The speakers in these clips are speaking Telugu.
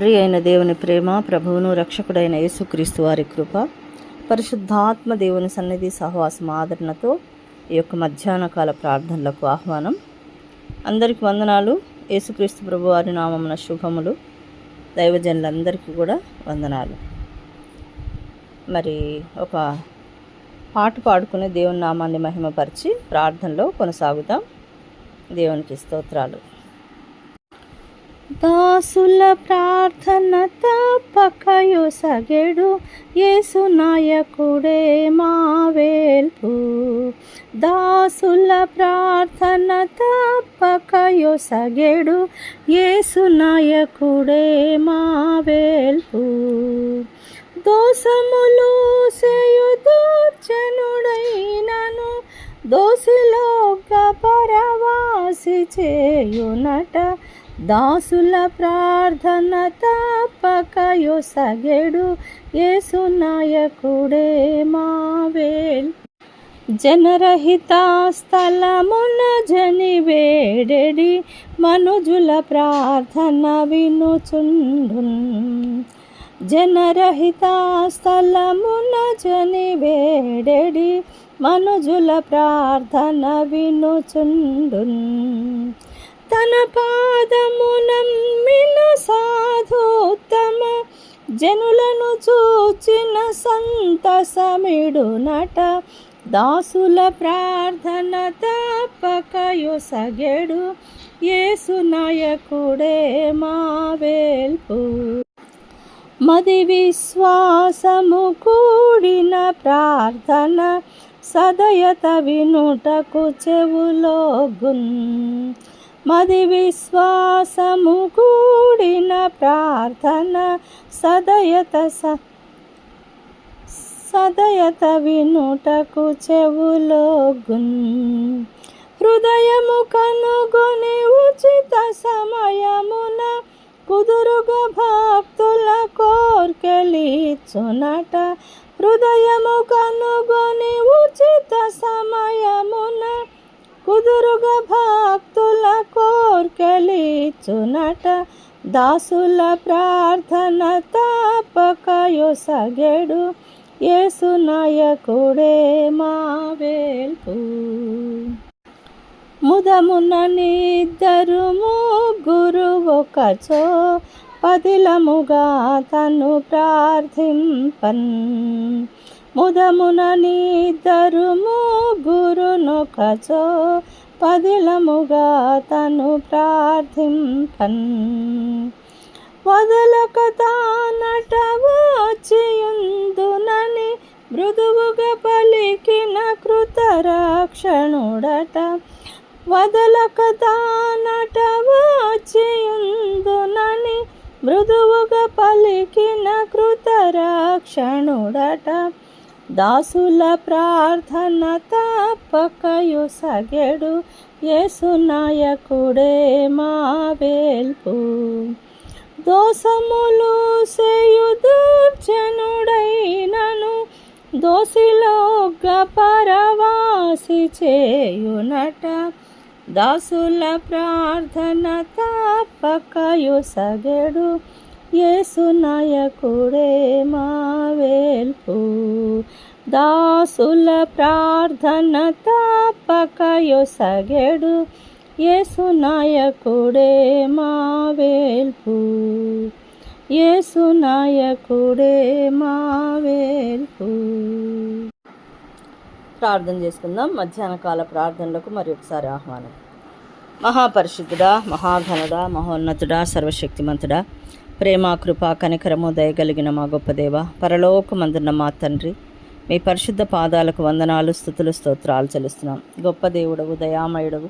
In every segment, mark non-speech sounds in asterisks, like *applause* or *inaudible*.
తండ్రి అయిన దేవుని ప్రేమ ప్రభువును రక్షకుడైన యేసుక్రీస్తు వారి కృప పరిశుద్ధాత్మ దేవుని సన్నిధి సహవాసం ఆదరణతో ఈ యొక్క మధ్యాహ్న కాల ప్రార్థనలకు ఆహ్వానం. అందరికి వందనాలు. యేసుక్రీస్తు ప్రభు వారి నామమున శుభములు. దైవజనులందరికీ కూడా వందనాలు. మరి ఒక పాట పాడుకుని దేవుని నామాన్ని మహిమపరిచి ప్రార్థనలో కొనసాగుతాం దేవునికి స్తోత్రాలు. దాసుల ప్రార్థన తప్పకయు సగెడు. యేసు నాయకుడే మా వేల్పు. దాసుల ప్రార్థన తప్పకయు సగెడు. యేసు నాయకుడే మా వేల్పు. దోషములు సేయుదూర్చనుడైనను దోసిలోక పరవాసి చేయునట. దాసుల ప్రార్థన తప్పకయు సగెడు యేసు నాయకుడే మావేల్ జనరహిత స్థలమున జని వేడెడి మనుజుల ప్రార్థన వినుచుండున్. జనరహిత స్థలమున జని వేడెడి మనుజుల ప్రార్థన వినుచుండున్. తన పాదమునమ్మిన సాధోత్తమ జనులను చూచిన సంతసమిడునట దాసుల ప్రార్థన తప్పకయు సగెడు యేసు నాయకుడే మా వేల్పు. మది విశ్వాసము కూడిన ప్రార్థన సదయత వినుటకు చెవులోగున్. మది విశ్వాసము కూడిన ప్రార్థన సదయత స సదయత వినుటకు చెవులోగున్ హృదయము కనుగొని ఉచిత సమయమున కుదురుగా భక్తుల కోర్కెలిచునట హృదయము కనుగొని ఉచిత సమయమున కుదురు కోర్కెలిచునట దాసుల ప్రార్థన తప్పకయు సగెడు. యేసు నాయకుడే మా వేల్పు. ముదమున నిద్దరు ముగ్గురు ఒకచో. పదిలముగా తను ప్రార్థింపన్. ముదమున నిద్దరు ముగ్గురునొకచో పదిలముగా తను ప్రార్థింపన్. వదలక తానట వచ్చియుందునని మృదువుగా పలికిన కృతరాక్షణుడట. వదలక తానట వచ్చియుందునని మృదువుగా పలికిన కృతరాక్షణుడట. దాసుల ప్రార్థన తప్పకయు సగెడు యేసునాయకుడే మా వేల్పు. దోసములు సేయుదూర్చనుడైనను దోసిలోగ పరవాసి చేయునట. దాసుల ప్రార్థన తప్పకయు సగెడు యేసునాయకుడే మా వేల్పు. దాసుల ప్రార్థన తప్పకయు సగెడు. యేసు నాయకుడే మా వేల్పు. యేసునాయకుడే మా వేల్పు. ప్రార్థన చేసుకుందాం. మధ్యాహ్న కాల ప్రార్థనలకు మరి ఒకసారి ఆహ్వానం. మహాపరిశుద్ధుడా మహాఘనుడా మహోన్నతుడా సర్వశక్తిమంతుడా ప్రేమ కృప కనికరము దయగలిగిన మా గొప్ప దేవ పరలోకమందున్న మా తండ్రి మీ పరిశుద్ధ పాదాలకు వందనాలు స్థుతులు స్తోత్రాలు చెల్లిస్తున్నాం. గొప్ప దేవుడవు దయామయుడవు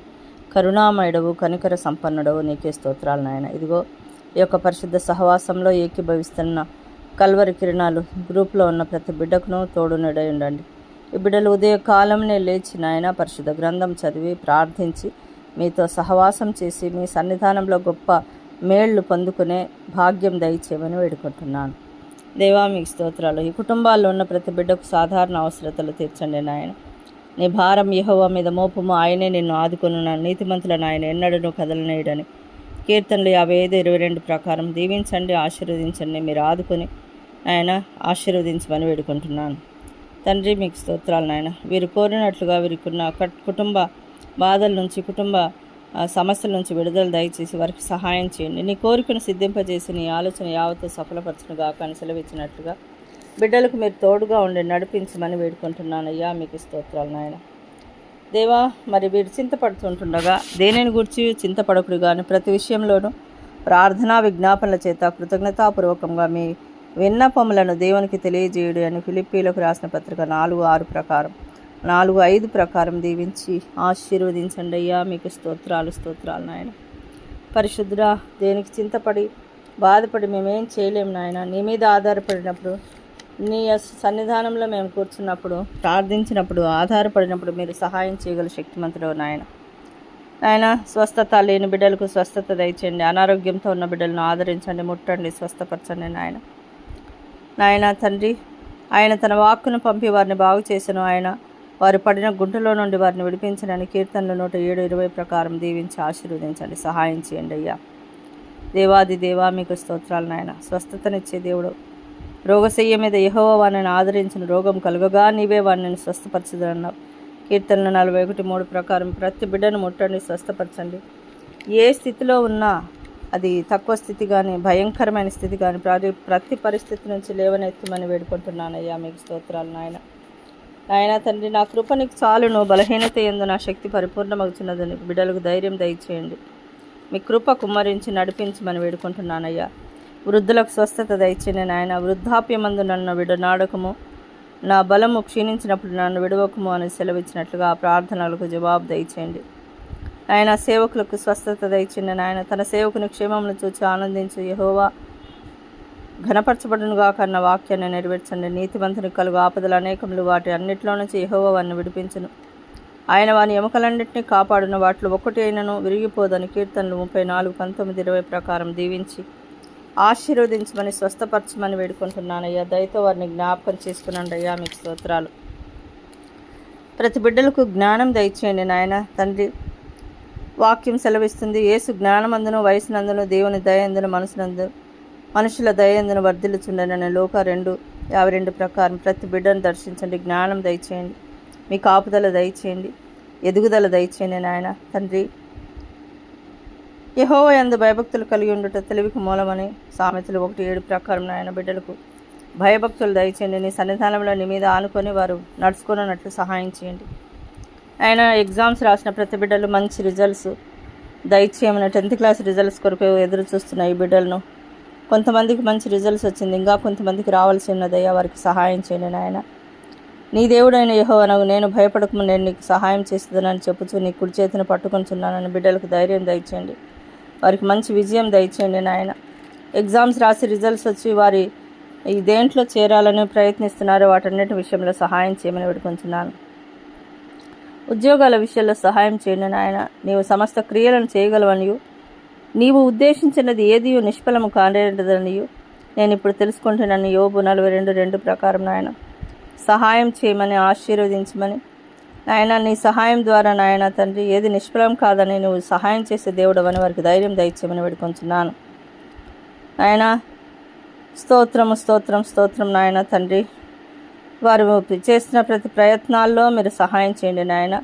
కరుణామయుడవు కనికర సంపన్నుడవు నీకే స్తోత్రాలు నాయన. ఇదిగో ఈ యొక్క పరిశుద్ధ సహవాసంలో ఏకీభవిస్తున్న కల్వరి కిరణాలు గ్రూప్లో ఉన్న ప్రతి బిడ్డకును తోడునడై ఉండండి. ఈ బిడ్డలు ఉదయ కాలంనే లేచి నాయన పరిశుద్ధ గ్రంథం చదివి ప్రార్థించి మీతో సహవాసం చేసి మీ సన్నిధానంలో గొప్ప మేళ్ళు పొందుకునే భాగ్యం దయచేయమని వేడుకుంటున్నాను. దేవా మీకు స్తోత్రాలు. ఈ కుటుంబాల్లో ఉన్న ప్రతి బిడ్డకు సాధారణ అవసరతలు తీర్చండి నాయన. నీ భారం యహోవ మీద మోపము. ఆయనే నిన్ను ఆదుకొనున్న నీతిమంతుల నాయన ఎన్నడను కదలనేయడని. కీర్తనలు యాభై ఐదు ఇరవై రెండు ప్రకారం దీవించండి ఆశీర్వదించండి. మీరు ఆదుకొని ఆయన ఆశీర్వదించమని వేడుకుంటున్నాను. తండ్రి మీకు స్తోత్రాలు నాయన. వీరు కోరినట్లుగా వీరికున్న ఉన్న కుటుంబ బాధల నుంచి కుటుంబ సమస్యల నుంచి విడుదల దయచేసి వారికి సహాయం చేయండి. నీ కోరికను సిద్ధింపజేసి నీ ఆలోచన యావత్తు సఫలపరచునుగా అని సెలవిచ్చినట్లుగా బిడ్డలకు మీరు తోడుగా ఉండి నడిపించమని వేడుకుంటున్నాను అయ్యా మీకు స్తోత్రాలు నాయన. దేవా మరి వీరు చింతపడుతుంటుండగా దేనిని గురించి చింతపడకుడు కానీ ప్రతి విషయంలోనూ ప్రార్థనా విజ్ఞాపనల చేత కృతజ్ఞతాపూర్వకంగా మీ విన్నపములను దేవునికి తెలియజేయుడు అని ఫిలిప్పీలకు రాసిన పత్రిక నాలుగు ఆరు ప్రకారం. నాలుగు ఐదు ప్రకారం దీవించి ఆశీర్వదించండి అయ్యా. మీకు స్తోత్రాలు స్తోత్రాలు నాయన. పరిశుద్ధుడా దేనికి చింతపడి బాధపడి మేమేం చేయలేము నాయన. నీ మీద ఆధారపడినప్పుడు నీ యస్- సన్నిధానంలో మేము కూర్చున్నప్పుడు ప్రార్థించినప్పుడు ఆధారపడినప్పుడు మీరు సహాయం చేయగల శక్తిమంతుడు నాయన? ఆయన స్వస్థత లేని బిడ్డలకు స్వస్థత దయచేయండి. అనారోగ్యంతో ఉన్న బిడ్డలను ఆదరించండి ముట్టండి స్వస్థపరచండి నాయన. నాయన తండ్రి ఆయన తన వాక్కును పంపి వారిని బాగు చేసను ఆయన వారు పడిన గుంటలో నుండి వారిని విడిపించడానికి కీర్తనలు నూట ఏడు ఇరవై ప్రకారం దీవించి ఆశీర్వదించండి. సహాయం చేయండి అయ్యా. దేవాది దేవా మీకు స్తోత్రాలు నాయన. స్వస్థతనిచ్చే దేవుడు. రోగశయ్య మీద యహోవ వారిని ఆదరించిన రోగం కలుగగా నీవే వారిని స్వస్థపరచదన్నావు. కీర్తనలు నలభై ఒకటి మూడు ప్రకారం ప్రతి బిడ్డను ముట్టండి స్వస్థపరచండి. ఏ స్థితిలో ఉన్నా అది తక్కువ స్థితి కానీ భయంకరమైన స్థితి కానీ ప్రతి ప్రతి పరిస్థితి నుంచి లేవనెత్తమని వేడుకుంటున్నానయ్యా. మీకు స్తోత్రాలు నాయన. నాయన తండ్రి నా కృప నీకు చాలును. బలహీనత ఎందు నా శక్తి పరిపూర్ణమవుతున్నదని బిడ్డలకు ధైర్యం దయచేయండి. మీ కృప కుమ్మరించి నడిపించమని వేడుకుంటున్నానయ్యా. వృద్ధులకు స్వస్థత దయచేయండి నాయన. వృద్ధాప్యమందు నన్ను విడనాడకము. నా బలము క్షీణించినప్పుడు నన్ను విడవకము అని సెలవిచ్చినట్లుగా ఆ ప్రార్థనలకు జవాబు దయచేయండి. ఆయన సేవకులకు స్వస్థత దయచేయండి నాయన. తన సేవకుని క్షేమమును చూచి ఆనందించు యహోవా. ఘనపరచబడునుగా కన్న వాక్యాన్ని నెరవేర్చండి. నీతివంతుని కలుగు ఆపదలు అనేకములు వాటి అన్నిటిలో నుంచి యెహోవా వారిని విడిపించును. ఆయన వాని ఎముకలన్నింటినీ కాపాడిన. వాటిలో ఒకటి అయినను విరిగిపోదని కీర్తనలు ముప్పై నాలుగు పంతొమ్మిది ఇరవై ప్రకారం దీవించి ఆశీర్వదించమని స్వస్థపరచమని వేడుకుంటున్నానయ్యా. దయతో వారిని జ్ఞాపకం చేసుకున్నాను అయ్యా మీకు స్తోత్రాలు. ప్రతి బిడ్డలకు జ్ఞానం దయచేయండి నాయన. తండ్రి వాక్యం సెలవిస్తుంది. ఏసు జ్ఞానమందును వయసునందును దేవుని దయందును మనసునందు మనుషుల దయందును వర్ధిల్లుచుండనని లోక రెండు యాభై రెండు ప్రకారం ప్రతి బిడ్డను దర్శించండి జ్ఞానం దయచేయండి మీ కాపుదల దయచేయండి ఎదుగుదల దయచేయండి నాయన తండ్రి యహోవ ఎందు భయభక్తులు కలిగి ఉండుట తెలివికి మూలమని సామెతలు ఒకటి ఏడు ప్రకారం నాయన బిడ్డలకు భయభక్తులు దయచేయండి నీ సన్నిధానంలో నీ మీద ఆనుకొని వారు నడుచుకున్నట్లు సహాయం చేయండి. ఆయన ఎగ్జామ్స్ రాసిన ప్రతి బిడ్డలు మంచి రిజల్ట్స్ దయచేయమని టెన్త్ క్లాస్ రిజల్ట్స్ కొరకు ఎదురు చూస్తున్న ఈ బిడ్డలను కొంతమందికి మంచి రిజల్ట్స్ వచ్చింది. ఇంకా కొంతమందికి రావాల్సి ఉన్నదయ్యా వారికి సహాయం చేయండి నాయన. నీ దేవుడైన యహోవనకు నేను భయపడకము నేను నీకు సహాయం చేస్తుందని చెప్పుచు నీ కుడి చేతిని పట్టుకొంచున్నానని బిడ్డలకు ధైర్యం దయచేయండి. వారికి మంచి విజయం దయచేయండి నాయన. ఎగ్జామ్స్ రాసి రిజల్ట్స్ వచ్చి వారి ఈ దేంట్లో చేరాలని ప్రయత్నిస్తున్నారో. వాటన్నిటి విషయంలో సహాయం చేయమని వేడుకుంటున్నాను ఉద్యోగాల విషయంలో సహాయం చేయండి నాయన. నీవు సమస్త క్రియలను చేయగలవనియు. నీవు ఉద్దేశించినది ఏది? నిష్ఫలము కానేటదనియు నేను ఇప్పుడు తెలుసుకుంటున్నాను యోబు నలభై రెండు రెండు ప్రకారం నాయన. సహాయం చేయమని ఆశీర్వదించమని. నాయన నీ సహాయం ద్వారా నాయన తండ్రి ఏది నిష్ఫలం కాదని నువ్వు సహాయం చేసే దేవుడు అని వారికి ధైర్యం దయచేయమని వేడుకొంచున్నాను. నాయన స్తోత్రము స్తోత్రం స్తోత్రం నాయన తండ్రి. వారు చేసిన ప్రతి ప్రయత్నాల్లో మీరు సహాయం చేయండి నాయన.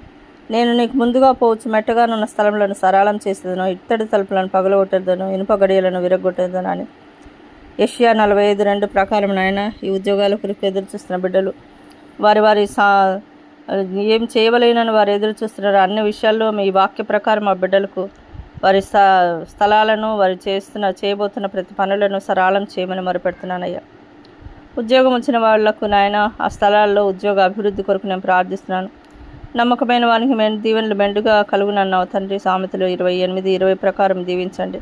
నేను నీకు ముందుగా పోవచ్చు మెట్టగానున్న స్థలంలో సరళం చేసేదను ఇత్తడి తలుపులను పగలగొట్టేదను ఇనుప గడియలను విరగొట్టేదను అని. ఏషియా నలభై ఐదు రెండు ప్రకారం నాయన ఈ ఉద్యోగాల కొరకు ఎదురు చూస్తున్న బిడ్డలు. వారి వారి సా ఏం చేయవలేనని వారు ఎదురు చూస్తున్నారు. అన్ని విషయాల్లో మీ వాక్య ప్రకారం ఆ బిడ్డలకు వారి స స్థలాలను వారు చేస్తున్న చేయబోతున్న ప్రతి పనులను సరళం చేయమని మొరపెడుతున్నానయ్యా. ఉద్యోగం వచ్చిన వాళ్ళకు నాయన ఆ స్థలాల్లో ఉద్యోగ అభివృద్ధి కొరకు నేను ప్రార్థిస్తున్నాను. నమ్మకమైన వానికి మెండు దీవెనలు మెండుగా కలుగునన్నావు తండ్రి. సామెతలు ఇరవై ఎనిమిది ఇరవై ప్రకారం దీవించండి.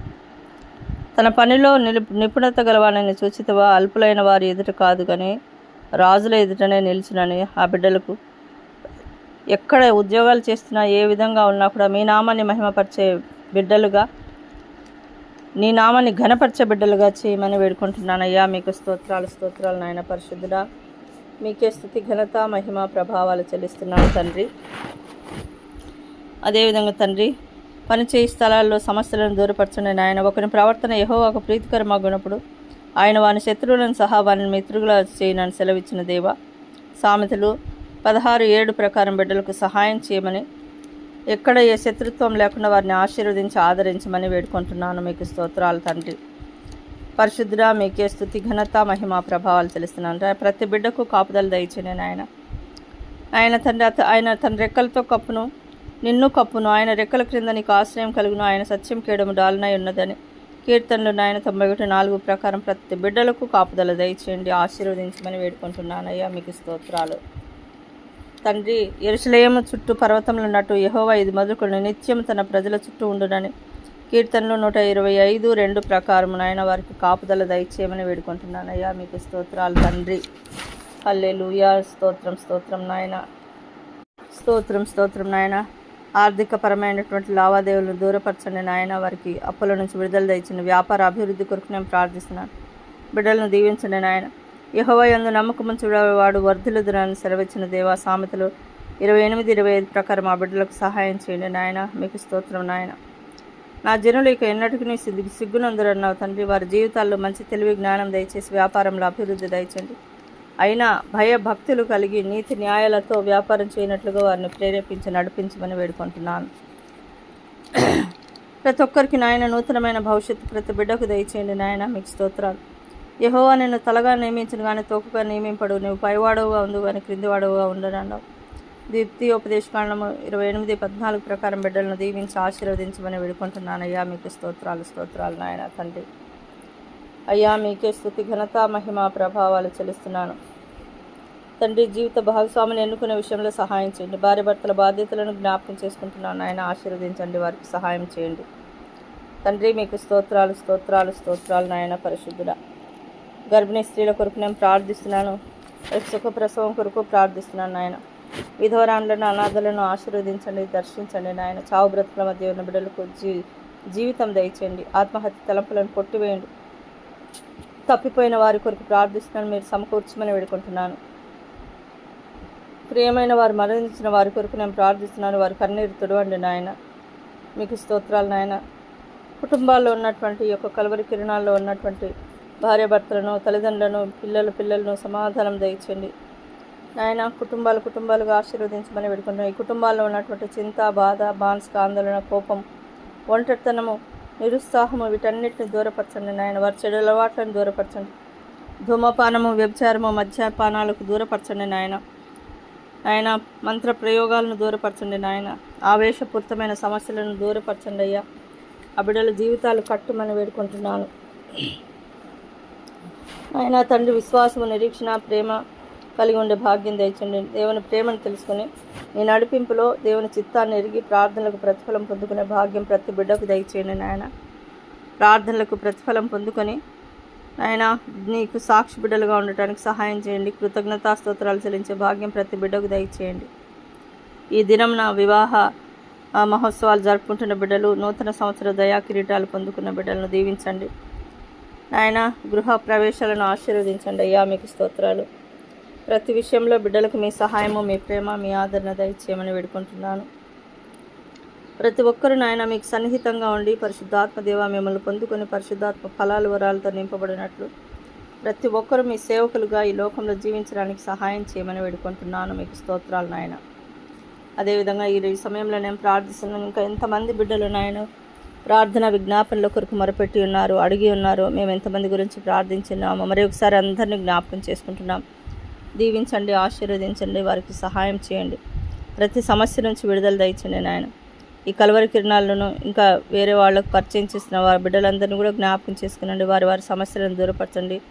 తన పనిలో నిలు- నిపుణత గలవానని సూచితవా? అల్పులైన వారి ఎదుట కాదు కానీ రాజుల ఎదుటనే నిలిచినని ఆ బిడ్డలకు. ఎక్కడ ఉద్యోగాలు చేస్తున్నా ఏ విధంగా ఉన్నా కూడా మీ నామాన్ని మహిమపరిచే బిడ్డలుగా నీ నామాన్ని ఘనపరిచే బిడ్డలుగా చేయమని వేడుకుంటున్నానయ్యా. మీకు స్తోత్రాలు స్తోత్రాలు నాయన పరిశుద్ధుడా. మీకే స్థుతి ఘనత మహిమ ప్రభావాలు చెల్లిస్తున్నాను తండ్రి. అదేవిధంగా తండ్రి పనిచేయి స్థలాల్లో సమస్యలను దూరపరచండి నాయన. ఒకని ప్రవర్తన యహో ఒక ప్రీతికరమగునప్పుడు ఆయన వాని శత్రువులను సహా వారిని మిత్రులుగా చేయనని సెలవిచ్చిన దేవ. సామెతలు పదహారు ఏడు ప్రకారం బిడ్డలకు సహాయం చేయమని ఎక్కడ ఏ శత్రుత్వం లేకుండా వారిని ఆశీర్వదించి ఆదరించమని వేడుకుంటున్నాను. మీకు స్తోత్రాలు తండ్రి. పరిశుద్ధుడా మీకే స్థుతి ఘనత మహిమ ప్రభావాలు తెలుస్తున్నాను. ప్రతి బిడ్డకు కాపుదలు దయచేయండి ఆయన ఆయన తండ్రి ఆయన తన రెక్కలతో కప్పును నిన్ను కప్పును. ఆయన రెక్కల క్రింద నీకు ఆశ్రయం కలుగును. ఆయన సత్యం కేడము డాలునై ఉన్నదని కీర్తనలు నాయన తొంభై ఒకటి నాలుగు ప్రకారం ప్రతి బిడ్డలకు కాపుదల దయచేయండి. ఆశీర్వదించమని వేడుకుంటున్నాను అయ్యా మీకు స్తోత్రాలు. తండ్రి ఎరుసలేము చుట్టూ పర్వతంలో ఉన్నట్టు యహోవా ఇది మొదలుకొని నిత్యం తన ప్రజల చుట్టూ ఉండునని కీర్తనలు నూట ఇరవై ఐదు రెండు ప్రకారం నాయన వారికి కాపుదల దయచేయమని వేడుకుంటున్నాను అయ్యా మీకు స్తోత్రాలు తండ్రి. హల్లెలూయా. స్తోత్రం స్తోత్రం నాయన. స్తోత్రం స్తోత్రం నాయన. ఆర్థికపరమైనటువంటి లావాదేవీలను దూరపరచండి నాయన. వారికి అప్పుల నుంచి విడుదల దయచండి వ్యాపార అభివృద్ధి కొరకు నేను ప్రార్థిస్తున్నాను. బిడ్డలను దీవించండి నాయన. యహోవయందు నమ్మకముంచి వాడు దురాన్ని సెలవిచ్చిన దేవా సామెతలు ఇరవై ఎనిమిది ఇరవై ఐదు ప్రకారం ఆ బిడ్డలకు సహాయం చేయండి నాయన. మీకు స్తోత్రం నాయన. నా జనులు ఇక ఎన్నటికీ సిగ్గు సిగ్గునందురన్నావు తండ్రి. వారి జీవితాల్లో మంచి తెలివి జ్ఞానం దయచేసి వ్యాపారంలో అభివృద్ధి దయచండి. అయినా భయ భక్తులు కలిగి నీతి న్యాయాలతో వ్యాపారం చేయనట్లుగా వారిని ప్రేరేపించి నడిపించమని వేడుకుంటున్నాను. *clears throat* ప్రతి ఒక్కరికి నాయన నూతనమైన భవిష్యత్తు ప్రతి బిడ్డకు దయచేయండి నాయన. మీకు స్తోత్రాలు. యహోవా నిన్ను తలగా నియమించిన కానీ తోకగా నియమింపడు. నువ్వు పైవాడవుగా ఉండు కానీ క్రిందివాడవుగా ఉండనన్నావు. ద్వితీయోపదేశకాండము ఇరవై ఎనిమిది పద్నాలుగు ప్రకారం బిడ్డలను దీవించి ఆశీర్వదించమని వేడుకుంటున్నాను అయ్యా మీకు స్తోత్రాలు స్తోత్రాలు నాయన తండ్రి. అయ్యా మీకే స్థుతి ఘనత మహిమ ప్రభావాలు చెల్లిస్తున్నాను. తండ్రి జీవిత భాగస్వామిని ఎన్నుకునే విషయంలో సహాయం చేయండి. భార్య భర్తల బాధ్యతలను జ్ఞాపకం చేసుకుంటున్నాను ఆయన ఆశీర్వదించండి వారికి సహాయం చేయండి. తండ్రి మీకు స్తోత్రాలు స్తోత్రాలు స్తోత్రాలు నాయన పరిశుద్ధుడ. గర్భిణీ స్త్రీల కొరకు నేను ప్రార్థిస్తున్నాను. సుఖ ప్రసవం కొరకు ప్రార్థిస్తున్నాను నాయన. విధవరాండ్లను అనాథలను ఆశీర్వదించండి దర్శించండి. నాయన చావు బ్రతుకుల మధ్య ఉన్న బిడ్డలకు జీ జీవితం దయచేయండి. ఆత్మహత్య తలంపులను కొట్టివేయండి. తప్పిపోయిన వారి కొరకు ప్రార్థిస్తున్నాను. మీరు సమకూర్చమని వేడుకుంటున్నాను. ప్రియమైన వారు మరణించిన వారి కొరకు నేను ప్రార్థిస్తున్నాను. వారి కన్నీరు తుడవండి నాయన. మీకు స్తోత్రాలు నాయన. కుటుంబాల్లో ఉన్నటువంటి యొక్క కలవరి కిరణాల్లో ఉన్నటువంటి భార్యాభర్తలను తల్లిదండ్రులను పిల్లల పిల్లలను సమాధానం దయచండి నాయన కుటుంబాలు కుటుంబాలుగా ఆశీర్వదించమని పెడుకుంటున్నాం ఈ కుటుంబాల్లో ఉన్నటువంటి చింత బాధ మానసిక ఆందోళన కోపం ఒంటరితనము నిరుత్సాహము వీటన్నిటిని దూరపరచండి నాయన. వారి చెడు అలవాట్లను దూరపరచండి. ధూమపానము వ్యభిచారము మద్యపానాలకు దూరపరచండి నాయన. ఆయన మంత్ర ప్రయోగాలను దూరపరచండి నాయన. ఆవేశపూరితమైన సమస్యలను దూరపరచండి అయ్యా. ఆ బిడ్డల జీవితాలు కట్టుమని వేడుకుంటున్నాను. ఆయన తండ్రి విశ్వాసము నిరీక్షణ ప్రేమ కలిగి ఉండే భాగ్యం దయచండి. దేవుని ప్రేమను తెలుసుకొని నీ నడిపింపులో దేవుని చిత్తాన్ని ఎరిగి ప్రార్థనలకు ప్రతిఫలం పొందుకునే భాగ్యం ప్రతి బిడ్డకు దయచేయండి నాయన. ప్రార్థనలకు ప్రతిఫలం పొందుకొని నాయన నీకు సాక్షి బిడ్డలుగా ఉండటానికి సహాయం చేయండి. కృతజ్ఞతా స్తోత్రాలు చెల్లించే భాగ్యం ప్రతి బిడ్డకు దయచేయండి. ఈ దినం నా వివాహ మహోత్సవాలు జరుపుకుంటున్న బిడ్డలు నూతన సంవత్సర దయా కిరీటాలు పొందుకున్న బిడ్డలను దీవించండి. నాయన గృహ ప్రవేశాలను ఆశీర్వదించండి. అయ్యా మీకు స్తోత్రాలు. ప్రతి విషయంలో బిడ్డలకు మీ సహాయము మీ ప్రేమ మీ ఆదరణ దయచేయమని వేడుకుంటున్నాను. ప్రతి ఒక్కరు నాయన మీకు సన్నిహితంగా ఉండి పరిశుద్ధాత్మదేవ మిమ్మల్ని పొందుకొని పరిశుద్ధాత్మ ఫలాలు వరాలతో నింపబడినట్లు ప్రతి ఒక్కరూ మీ సేవకులుగా ఈ లోకంలో జీవించడానికి సహాయం చేయమని వేడుకుంటున్నాను. మీకు స్తోత్రాలు నాయన. అదేవిధంగా ఈ ఈ సమయంలో నేను ప్రార్థిస్తున్నాను. ఇంకా ఎంతమంది బిడ్డలు నాయన ప్రార్థన విజ్ఞాపనల కొరకు మొరపెట్టి ఉన్నారు అడిగి ఉన్నారు మేము ఎంతమంది గురించి ప్రార్థించున్నాము మరి ఒకసారి అందరినీ జ్ఞాపకం చేసుకుంటున్నాం. దీవించండి ఆశీర్వదించండి వారికి సహాయం చేయండి. ప్రతి సమస్య నుంచి విడుదల దయచండి నాయన. ఈ కలవరి కిరణాలను ఇంకా వేరే వాళ్ళకు పరిచయం చేసిన వారి బిడ్డలందరినీ కూడా జ్ఞాపకం చేసుకునండి. వారి వారి సమస్యలను దూరపరచండి.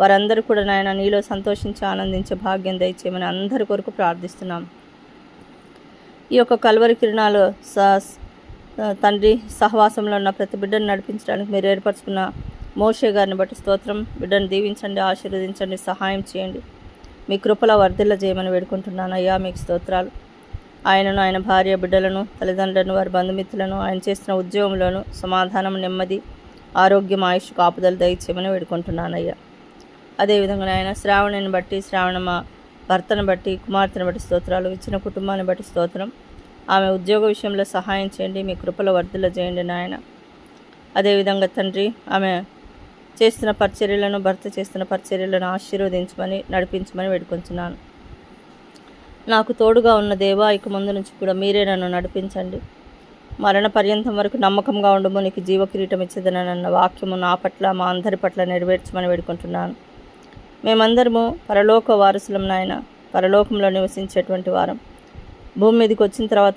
వారందరూ కూడా నాయన నీలో సంతోషించి ఆనందించే భాగ్యం దయచేయమని అందరి కొరకు ప్రార్థిస్తున్నాం. ఈ యొక్క కలవరి కిరణాలు స- తండ్రి సహవాసంలో ఉన్న ప్రతి బిడ్డను నడిపించడానికి మీరు ఏర్పరచుకున్న మోషే గారిని బట్టి స్తోత్రం. బిడ్డను దీవించండి ఆశీర్వదించండి సహాయం చేయండి. మీ కృపల వర్ధిల్ల చేయమని వేడుకుంటున్నాను. అయ్యా మీకు స్తోత్రాలు. ఆయనను ఆయన భార్య బిడ్డలను తల్లిదండ్రులను వారి బంధుమిత్రులను ఆయన చేసిన ఉద్యోగంలోను సమాధానం నెమ్మది ఆరోగ్యం ఆయుష్ కాపుదలు దయచేయమని వేడుకుంటున్నాను అయ్యా. అదేవిధంగా ఆయన శ్రావణిని బట్టి శ్రావణ మా భర్తను బట్టి కుమార్తెను బట్టి స్తోత్రాలు ఇచ్చిన కుటుంబాన్ని బట్టి స్తోత్రం. ఆమె ఉద్యోగ విషయంలో సహాయం చేయండి మీ కృపలో వర్ధల చేయండి నాయన. అదేవిధంగా తండ్రి ఆమె చేస్తున్న పరిచర్యలను భర్త చేస్తున్న పరిచర్యలను ఆశీర్వదించమని నడిపించమని వేడుకొంచున్నాను. నాకు తోడుగా ఉన్న దేవా ఇక ముందు నుంచి కూడా మీరే నన్ను నడిపించండి. మరణ పర్యంతం వరకు నమ్మకంగా ఉండము నీకు జీవకిరీటం ఇచ్చేదనన్న వాక్యము నా పట్ల మా అందరి పట్ల నెరవేర్చమని వేడుకుంటున్నాను. మేమందరము పరలోక వారసులం నాయన పరలోకంలో నివసించేటువంటి వారం. భూమి మీదకి వచ్చిన తర్వాత